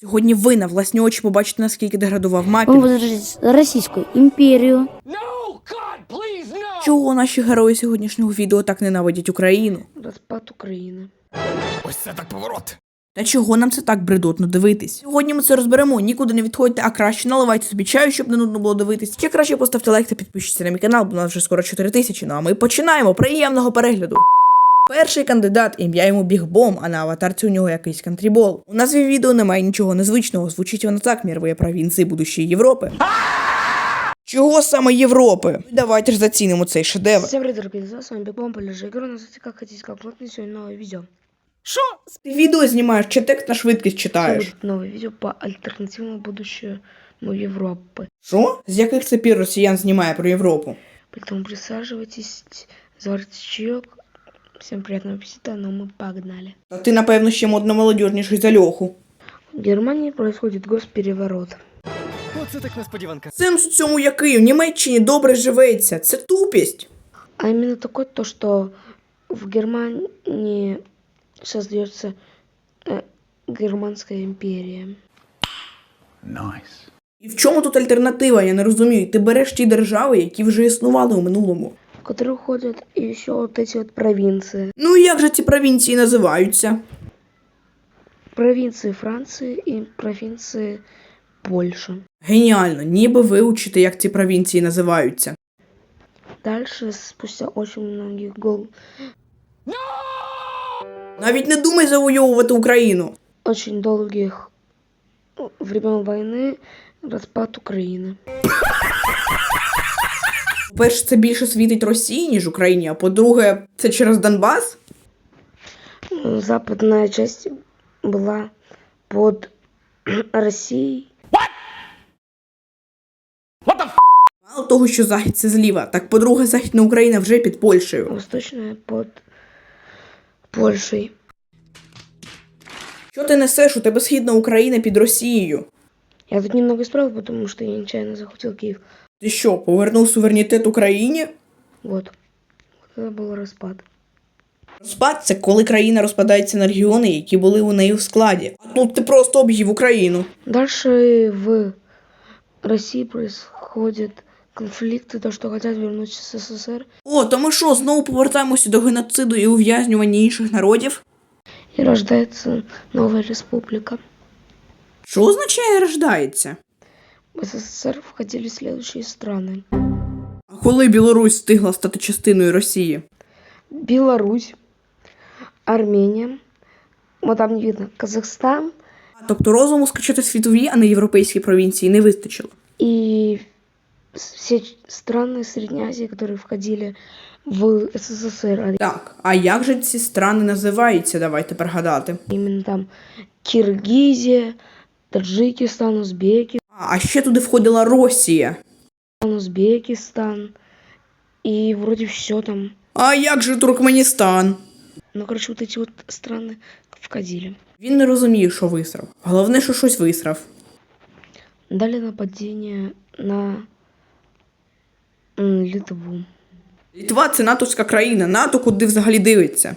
Сьогодні ви на власні очі побачите, наскільки деградував мапінг, возродит Российскую. No! God, please, no! чого наші герої сьогоднішнього відео так ненавидять Україну. Распад Украины. Ось це так поворот. Та чого нам це так бредотно дивитись? Сьогодні ми це розберемо. Нікуди не відходьте, а краще наливайте собі чаю, щоб не нудно було дивитись. Ще краще поставте лайк та підпишіться на мій канал, бо у нас вже скоро 4 тисячі. Ну а ми починаємо. Приємного перегляду. Перший кандидат, ім'я йому Бігбом, а на аватарці у нього якийсь кантрібол. У назві відео немає нічого незвичного. Звучить воно так, мірові провінції будущої Європи. Чого саме Європи? Ну, Давайте ж зацінимо цей шедевр. Всем привет, дорогие друзья, с вами Бигбом, Полежи Игру, называется как хотите, как плотно, сегодня новое видео. Що? Ти відео знімаєш чи текст на швидкість читаєш? Будет новое видео по альтернативному будущему Европы. Що? З яких це пір росіян знімає про Європу? Поэтому присаживайтесь, заварите чаек. Всем приятного аппетита, но мы погнали. Та ти, напевно, ще модно молодіжніший за льоху. В Германии происходит госпереворот. Оце так несподіванка. Сенс у цьому який? У Німеччині добре живеться. Це тупість. А именно такой, то, что в Германии создается э, Германская империя. Найс. І в чому тут альтернатива? Я не розумію. Ти береш ті держави, які вже існували у минулому в которые входят еще вот эти вот провинции. Ну і як же ці провінції називаються? Провинции Франции и провинции Польши. Геніально, ніби вивчити, як ці провінції називаються. Дальше, спустя очень многих гол... Навіть не думай завойовувати Україну. очень долгих ну, времен войны распад Украины. По-перше, це більше світить Росії, ніж Україні, а по-друге, це через Донбас. Западная часть была под Россией. What the f***? Мало того, що захід це зліва, так по-друге, Західна Україна вже під Польщею. Восточная под Польшей. Що ти несеш? У тебе східна Україна під Росією. Я тут немного исправил, потому что я нечаянно захватил Киев. Ти що, повернув суверенітет Україні? Вот. Вот это был распад. Розпад це коли країна розпадається на регіони, які були у неї в складі. А тут ти просто об'їв Україну. Дальше в России происходят конфликты, то, что хотят вернуть СССР. О, то ми що, знову повертаємося до геноциду і ув'язнювання інших народів? И рождается новая республика. Що означає рождається? В СССР входили следующие страны. А коли Білорусь встигла стати частиною Росії? Беларусь, Армения, вот там не видно, Казахстан А, тобто розуму скачати світові, а не європейські провінції не вистачило. и все ч- страны Средней Азии, которые входили в СССР. А Так, а як же ці страни називаються? Давайте пригадати. Именно там Киргизия, Таджикистан, Узбекистан. А, а ще туди входила Росія. Узбекистан и вроде все там. А як же Туркменістан? Ну, короче, вот эти вот страны входили. Він не розуміє, що висрав. Головне, що щось висрав. Дали нападение на м, Литву. Літва це натовська країна. НАТО куди взагалі дивиться.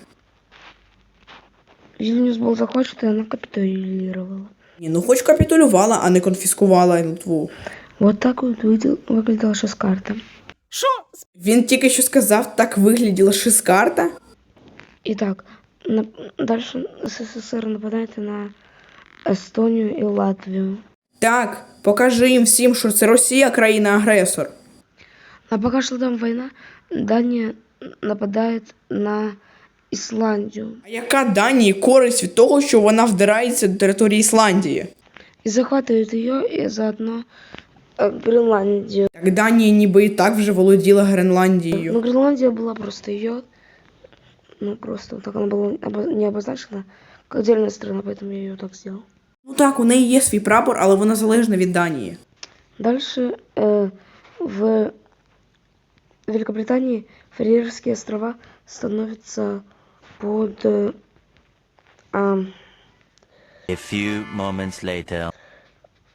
Вильнюс был захвачен, и она капитулировала. Ні, ну хоч капітулювала, а не конфіскувала Литву. Вот так вот выглядел, выглядела сейчас карта. Що? Він тільки що сказав, так вигляділа шискарта. Итак, на- дальше СССР нападает на Эстонию и Латвию. Так, покажи їм всім, що це Росія країна-агресор. А пока шла там война, Дания нападает на Исландию А яка Данії користь від того, що вона вдирається до території Ісландії? и захватывает ее и заодно э, Гренландию. Так Данія ніби і так вже володіла Но Гренландією. Гренландия была просто ее, ну просто вот так она была обо- не обозначена как отдельная страна, поэтому я ее так сделал. Ну так, у неї є свій прапор, але вона залежна від Данії. Дальше э, в Великобритании Фарерские острова становятся под э, а, A few moments later.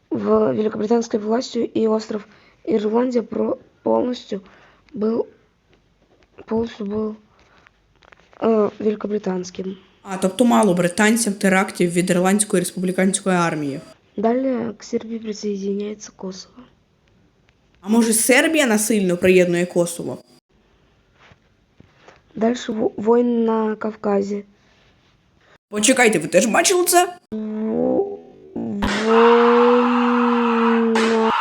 в великобританской властью, и остров Ирландия про- полностью был полностью был э, великобританским. А тобто мало британцям терактів від Ірландської республіканської армії. Далее к Сербии присоединяется Косово. А може Сербія насильно приєднує Косово? Дальше во- войны на Кавказе. Почекайте, ви теж бачили це?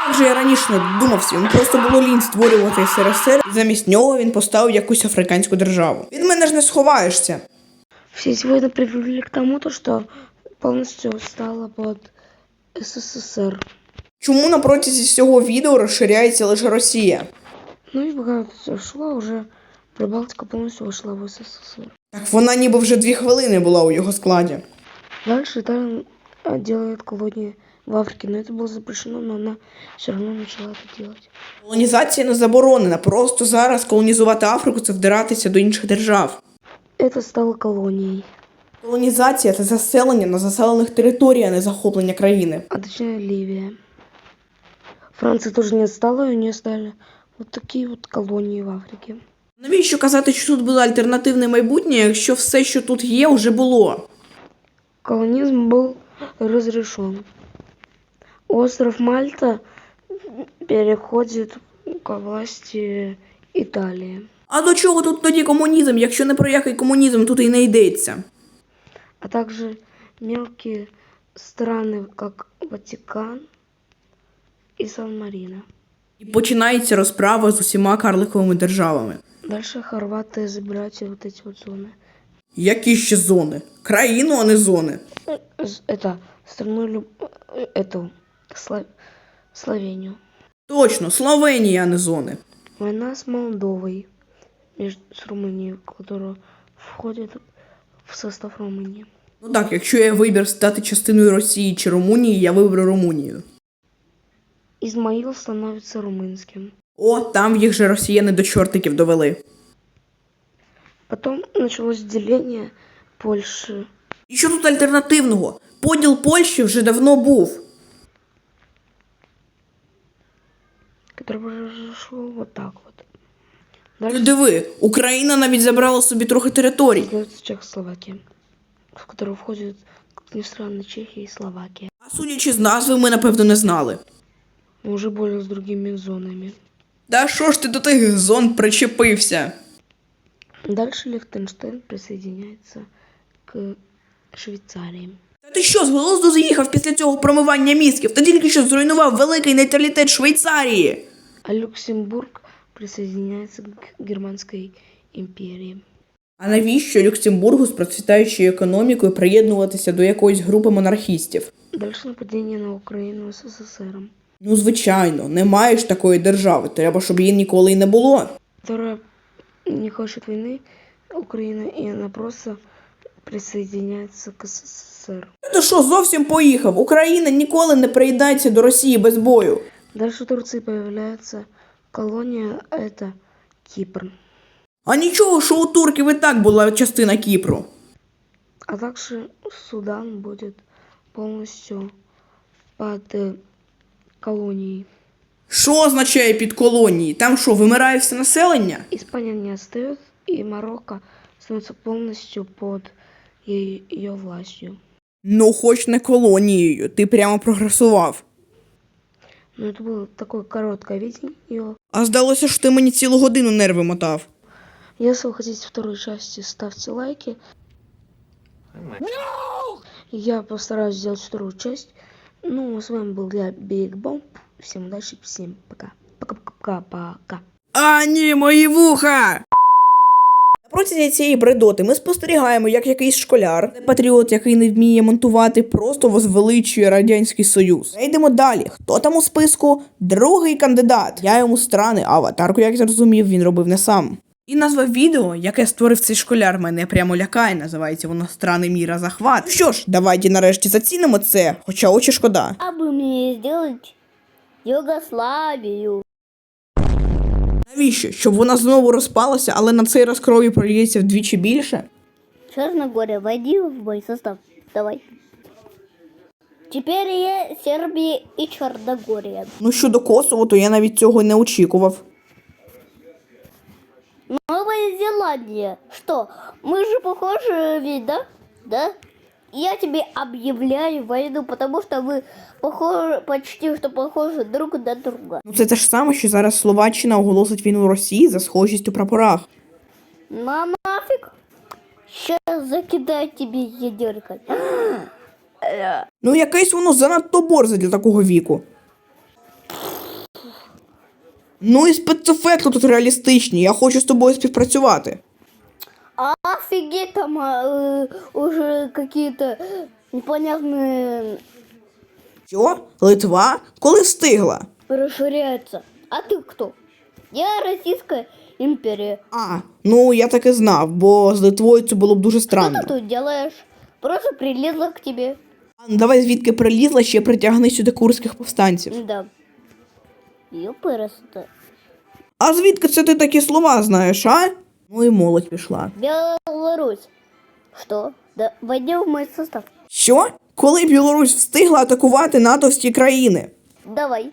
Як же я раніше не думався, йому просто було лінь створювати СРСР, і замість нього він поставив якусь африканську державу. Від мене ж не сховаєшся. Все эти войны привели к тому, то, что полностью стало под СССР. Чому на протязі всього відео розширяється лише Росія? Ну и пока все шло, уже Прибалтика полностью вошла в СССР. Так вона ніби вже дві хвилини була у його складі. Дальше Италия а, делает колонии в Африке, но это было запрещено, но она все равно начала это делать. Колонізація не заборонена, просто зараз колонізувати Африку це вдиратися до інших держав. Это стало колонией, Колонізація це заселення на заселених територіях, а не захоплення країни. а точнее Ливия. Франция тоже не отстала, и у нее стали вот такие вот колонии в Африке. Навіщо казати, що тут було альтернативне майбутнє, якщо все, що тут є, вже було? Колонизм был разрешен. Остров Мальта переходит к власти Италии. А до чого тут тоді комунізм, якщо не про який комунізм тут і не йдеться? а также мелкие страны, как Ватикан и Сан-Марино. І починається розправа з усіма карликовими державами. Дальше хорваты забирают все вот эти вот зоны. Які ще зони? Країну, а не зони. З- Это страну люб- э, эту Сла- Словению. Точно, Словенія, а не зони. Война с Молдовой, между, с Румынией, которая входит в состав Румынии. Ну так, якщо є вибір стати частиною Росії чи Румунії, я виберу Румунію. Измаил становится румынским. О, там їх же росіяни до чортиків довели. Потом началось деление Польши. І що тут альтернативного? Поділ Польщі вже давно був. произошло вот так вот. Ти диви, Україна навіть забрала собі трохи територій. создается Чехословакия, в которую входят, как ни странно, Чехия и Словакия. А судячи з назви, ми напевно не знали. Но уже более с другими зонами. Та що ж ти до тих зон причепився? Дальше Лихтенштейн присоединяется к Швейцарии. Та ти що, з глузду з'їхав після цього промивання мізків? Ти тільки що зруйнував великий нейтралітет Швейцарії. А Люксембург присоединяется к Германской империи. А навіщо Люксембургу з процвітаючою економікою приєднуватися до якоїсь групи монархістів? Дальше нападение на Украину СССР, Ну, звичайно, не маєш такої держави, треба, щоб її ніколи й не було. которая не хочет войны, Украина, и она просто присоединяется к СССР. Ти що, зовсім поїхав? Україна ніколи не приєднається до Росії без бою. Дальше в Турции появляется колония, а это Кипр. А нічого, що у турків і так була частина Кіпру. А также Судан будет полностью под э, колонией. Що означає під колонії? Там що, вимирає все населення? Испания не отстает, и Марокко становится полностью под ее властью. Ну, хоч не колонією, ти прямо прогресував. Но это было такое короткое видео. А здалося, що ти мені цілу годину нерви мотав. Если вы хотите второй части, ставьте лайки. Я постараюсь сделать вторую часть. Ну, с вами был я, Биг Бомб. Всем удачи, всем пока. Пока-пока-пока. А, ні, мої вуха! На протязі цієї бредоти ми спостерігаємо, як якийсь школяр, патріот, який не вміє монтувати, просто возвеличує Радянський Союз. Йдемо далі. Хто там у списку? Другий кандидат. Я йому страни, аватарку, як зрозумів, він робив не сам. І назва відео, яке створив цей школяр, мене прямо лякає. Називається воно Страни міра захват. Ну Що ж, давайте нарешті зацінимо це, хоча очі шкода. бы мне сделать Югославию. Навіщо? Щоб вона знову розпалася, але на цей раз крові прольється вдвічі більше? Черногория, войди в бой состав. Давай. Теперь я Сербия и Черногория. Ну щодо Косово, то я навіть цього й не очікував. Новая Зеландия. Что? Мы же похожи ведь, да? Да? я тебе объявляю войну, потому что вы похожи, почти что похожи друг на друга. Ну це те ж саме, що зараз Словаччина оголосить війну Росії за схожість у прапорах. На нафиг? Сейчас закидаю тебе ядеркой. Ну, якесь воно занадто борзе для такого віку. Ну і спецефекти тут реалістичні, я хочу з тобою співпрацювати. Офигеть, там э, уже какие-то непонятные Що? Литва? Коли встигла? расширяются. А ты кто? Я Российская империя. А, ну я так і знав, бо з Литвою це було б дуже Что странно. ты тут делаешь? Просто прилезла к тебе. А, ну, давай звідки прилізла, ще притягни сюди курських повстанців. Да. Ёпырасто. А звідки це ти такі слова знаєш, а? Ну і молодь пішла. Беларусь. Что? Да, войди в мой состав. Що? Коли Білорусь встигла атакувати натовські країни? Давай.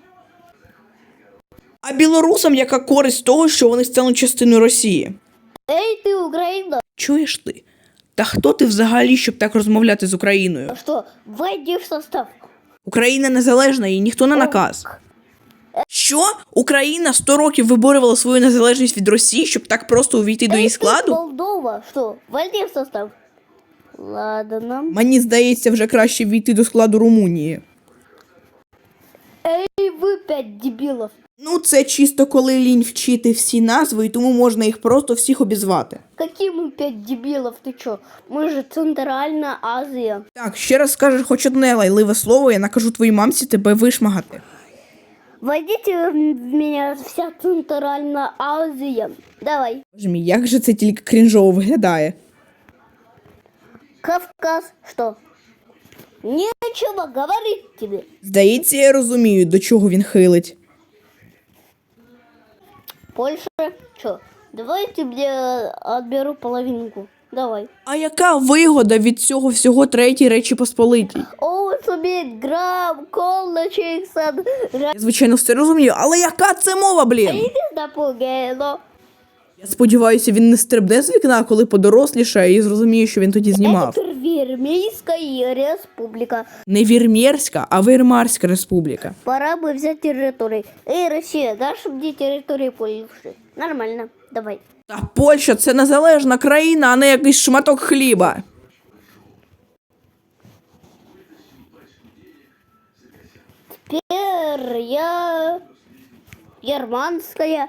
А білорусам яка користь з того, що вони стануть частиною Росії? Эй, ты Украина. Чуєш ти? Та хто ти взагалі, щоб так розмовляти з Україною? А что? Войди в состав. Україна незалежна і ніхто не наказ. Що? Україна 100 років виборювала свою незалежність від Росії, щоб так просто увійти до її Эй, ты складу? Молдова. Что? Войди в состав. Ладно. Мені здається, вже краще війти до складу Румунії. Эй, вы пять дебилов. Ну, це чисто коли лінь вчити всі назви, і тому можна їх просто всіх обізвати. Какие мы пять дебилов? Ты чё? Мы же Центральная Азия. Так, ще раз скажеш хоч одне лайливе слово, я накажу твоїй мамці тебе вишмагати. Войдите в меня вся Центральная Азия. Давай. Боже мій, як же це тільки крінжово виглядає. Кавказ. Что? Нечего говорить тебе. Здається, я розумію, до чого він хилить. Польша. Чё? Давайте мне отберу половинку. Давай. А яка вигода від цього всього третій речі Посполитій? О, собі грам, колочек, сан. Я, звичайно, все розумію, але яка це мова, блін? Іди напугено. Я сподіваюся, він не стрибне з вікна, коли подорослішає і зрозуміє, що він тоді знімав. Это Вермейская республика. Не Вірмєрська, а Веймарська республіка. Пора бы взять территорию. Эй, Россия, дашь мне территории Польши? Нормально, давай. Та Польща це незалежна країна, а не якийсь шматок хліба. Теперь я... Германская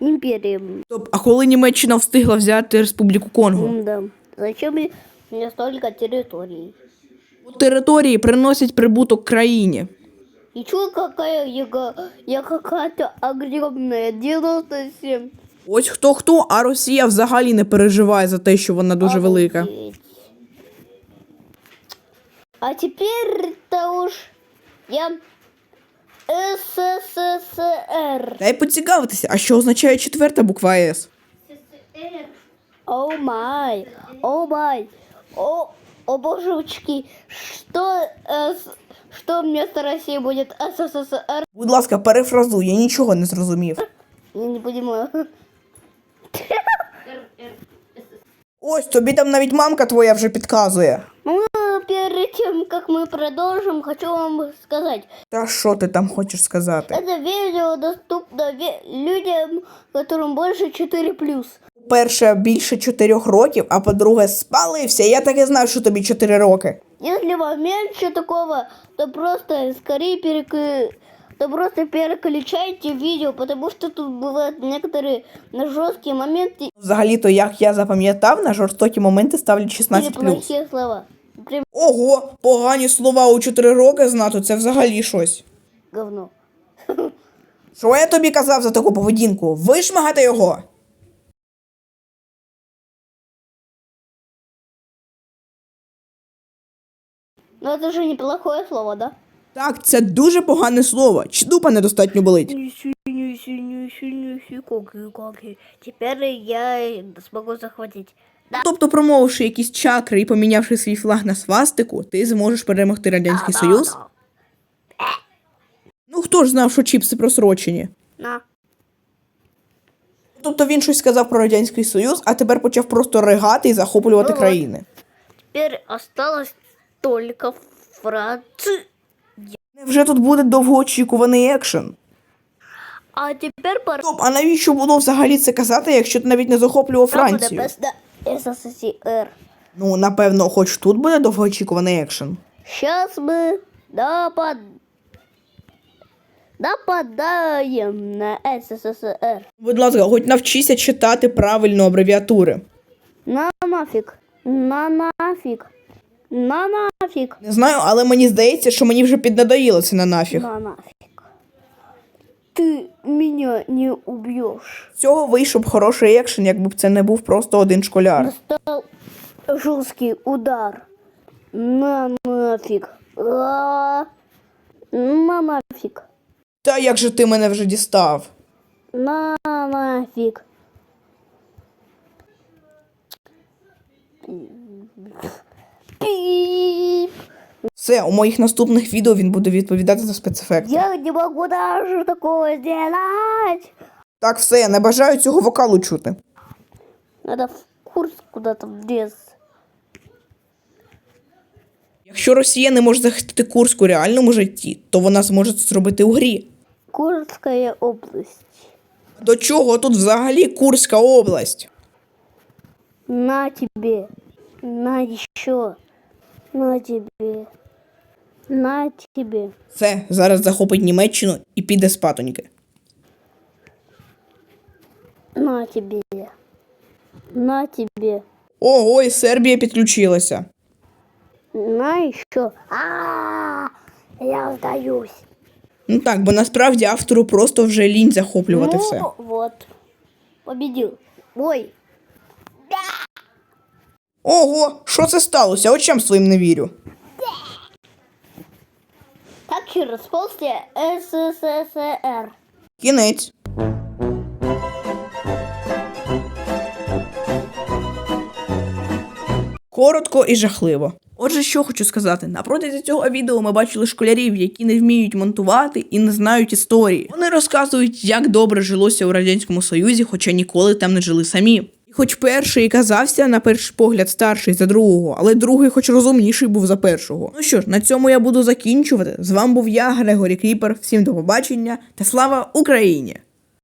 империя. Стоп, а коли Німеччина встигла взяти Республіку Конго? Да. Зачем мне- мне столько территорий? Території приносять прибуток країні. И чё, какая я, га- я какая-то огромная, 97. Ось хто хто, а Росія взагалі не переживає за те, що вона дуже велика. Обалдеть. А теперь-то уж я СССР. Дай поцікавитися, а що означає четверта буква С? О май, о май, о, о божечки, что, эс- что вместо России будет СССР? Будь ласка, перефразуй, я нічого не зрозумів. Я не понимаю. Ось тобі там навіть мамка твоя вже підказує Ну, перед тем, как мы продолжим, хочу вам сказать, Та що ти там хочеш сказати? это видео доступно ве- людям, которым больше 4+. По-перше, більше чотирьох років, а по-друге, спалився. Я так і знав, що тобі чотири роки. Если вам меньше такого, то просто скорее перек... то просто переключайте видео, потому что тут бывают некоторые жесткие моменты Взагалі-то, як я запам'ятав, на жорстокі моменти ставлять или 16 плохие слова. Прям Ого, погані слова у 4 роки знати, це взагалі щось. говно. Що я тобі казав за таку поведінку? Вишмагати його. Но это же неплохое слово, да? Так, це дуже погане слово. Чи дупа недостатньо болить? Теперь я смогу захватить. Тобто, промовивши якісь чакри і помінявши свій флаг на свастику, ти зможеш перемогти Радянський Союз? Ну хто ж знав, що чіпси просрочені? Тобто він щось сказав про Радянський Союз, а тепер почав просто ригати і захоплювати Ну, країни. Теперь осталось только в Франции. Невже тут буде довгоочікуваний екшен? А теперь пора Стоп, а навіщо було взагалі це казати, якщо ти навіть не захоплював Францію? СССР. Ну, напевно, хоч тут буде довгоочікуваний екшен. Сейчас мы напад... нападаем на СССР. Будь ласка, хоч навчися читати правильно абревіатури. На нафиг. На нафиг. На нафиг. Не знаю, але мені здається, що мені вже піднадоїло це на нафіг. На нафиг. Ты меня не убьешь. З цього вийшов хороший екшен, якби б це не був просто один школяр. Настал жесткий удар. На нафиг. А, На нафиг. Та як же ти мене вже дістав? На нафиг. Все, у моїх наступних відео він буде відповідати за спецефекти. Я не могу даже такого сделать. Так, все, я не бажаю цього вокалу чути. Надо в курс куда-то в. Якщо Росія не може захистити Курськ у реальному житті, то вона зможе це зробити у грі. Курская область. До чого тут взагалі Курська область? На тебе. На еще. На тебе. На тебе. Все, зараз захопить Німеччину і піде з патоньки. На тебе. На тебе. Ого, і Сербія підключилася. На еще. А, я сдаюсь. Ну так, бо насправді автору просто вже лінь захоплювати ну, все. вот. Победил. Ой. Ого, що це сталося? Очам своїм не вірю. Так через полстя СССР. Кінець. Коротко і жахливо. Отже, що хочу сказати, на протязі цього відео ми бачили школярів, які не вміють монтувати і не знають історії. Вони розказують, як добре жилося у радянському союзі, хоча ніколи там не жили самі. Хоч перший казався на перший погляд старший за другого, але другий, хоч розумніший, був за першого. Ну що ж, на цьому я буду закінчувати. З вами був я, Грегорі Кріпер. Всім до побачення та слава Україні!